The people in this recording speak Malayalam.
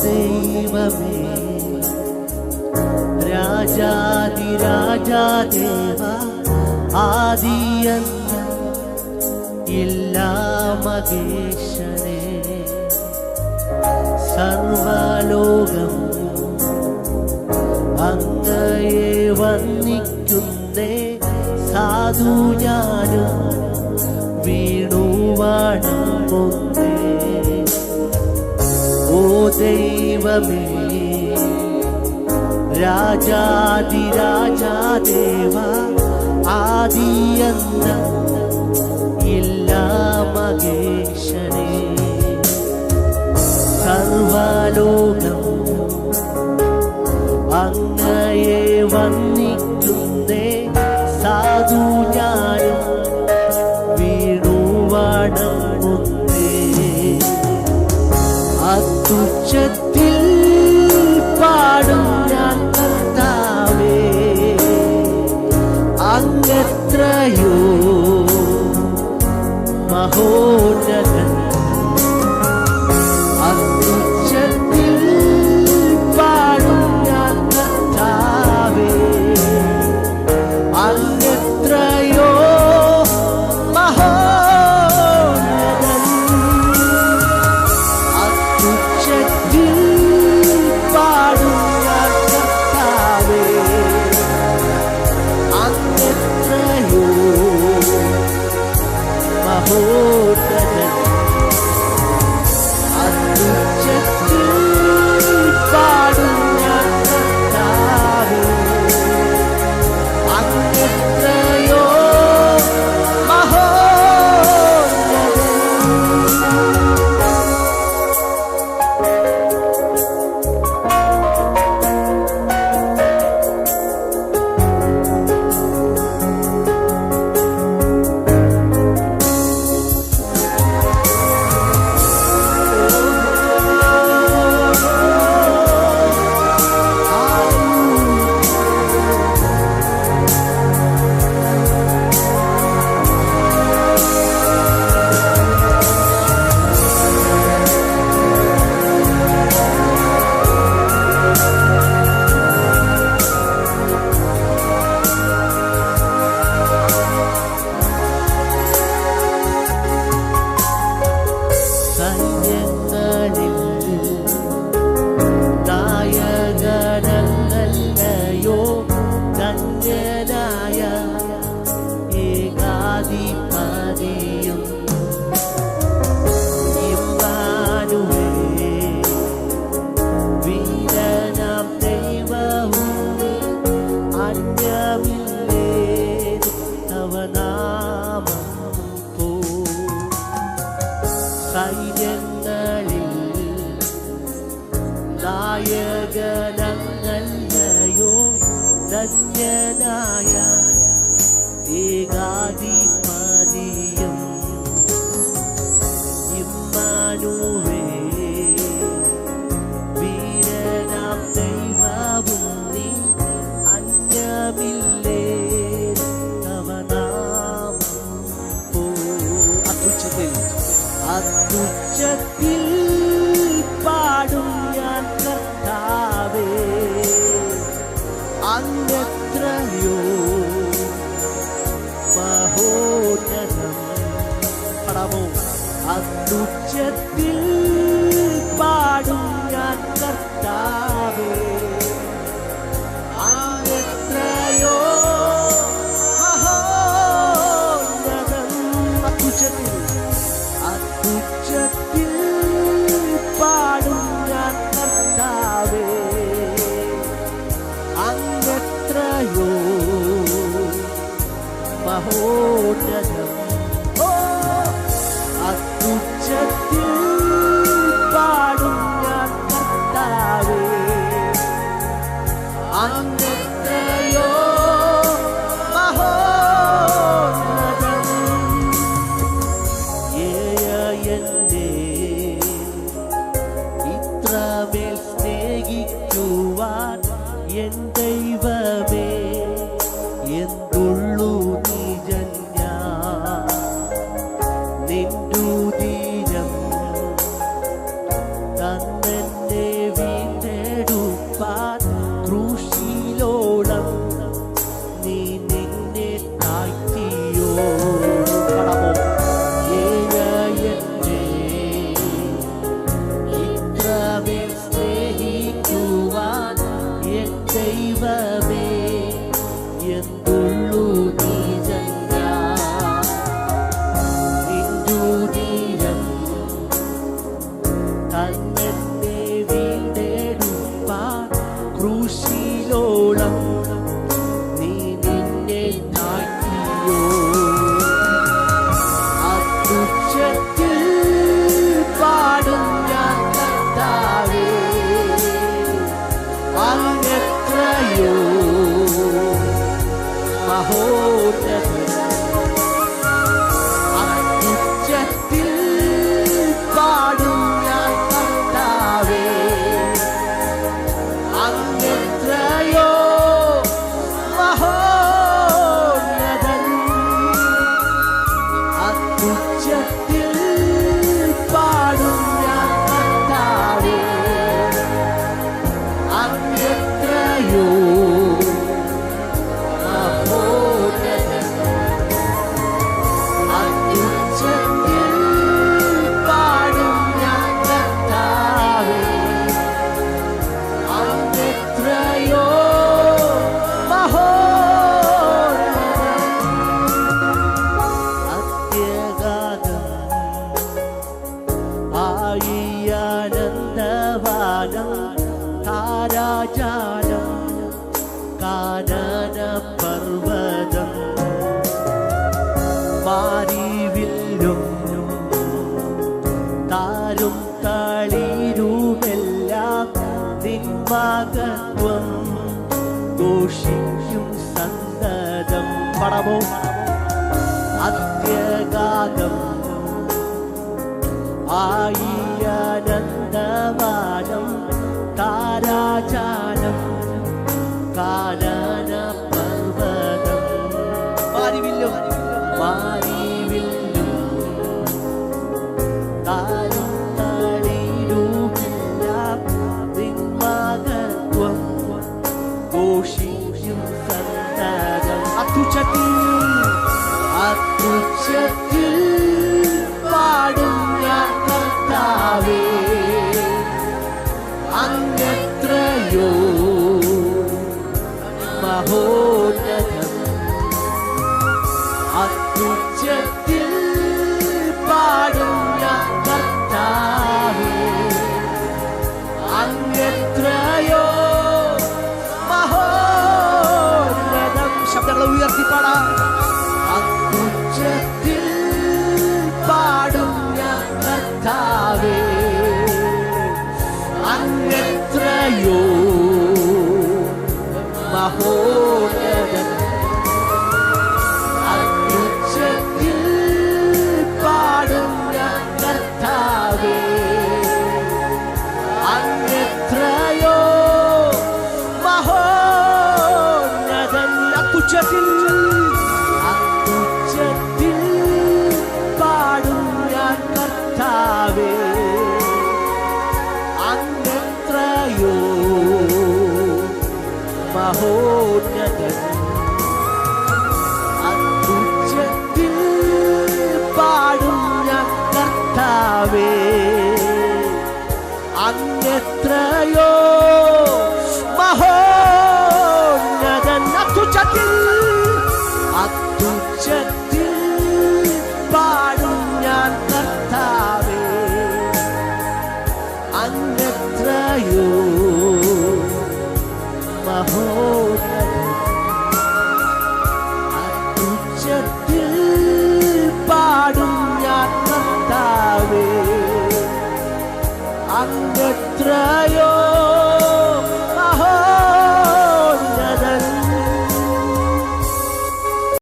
ദൈവമേ രാജാതിരാജാദേവ ആദിയെന്ന എല്ലാ മകേശനെ സർവലോകം അങ്ങയെ വന്നിക്കുന്നേ സാധു ഞാനും വീണു വാണമൊന്നും தெய்வமே ராஜாதி ராஜா தேவா ஆதியந்த எல்லா மகேஷனே சர்வலோக അജ്ഞനായ ഏകാദി நாமும் அத்துச்சத்தில் பாடும் கர்த்தாவே? தெய்வமே என் താരും താളീരൂമെല്ലാം. നിന്മാകത്വം ഘോഷിക്കും സന്തതം. പടമോ? അത്യഗാകം ആയി അനന്തവാനം mahonada സഹോദരൻ. അത്യുച്ചത്തിൽ പാടും കർത്താവേ അങ്ങെത്രയോ traio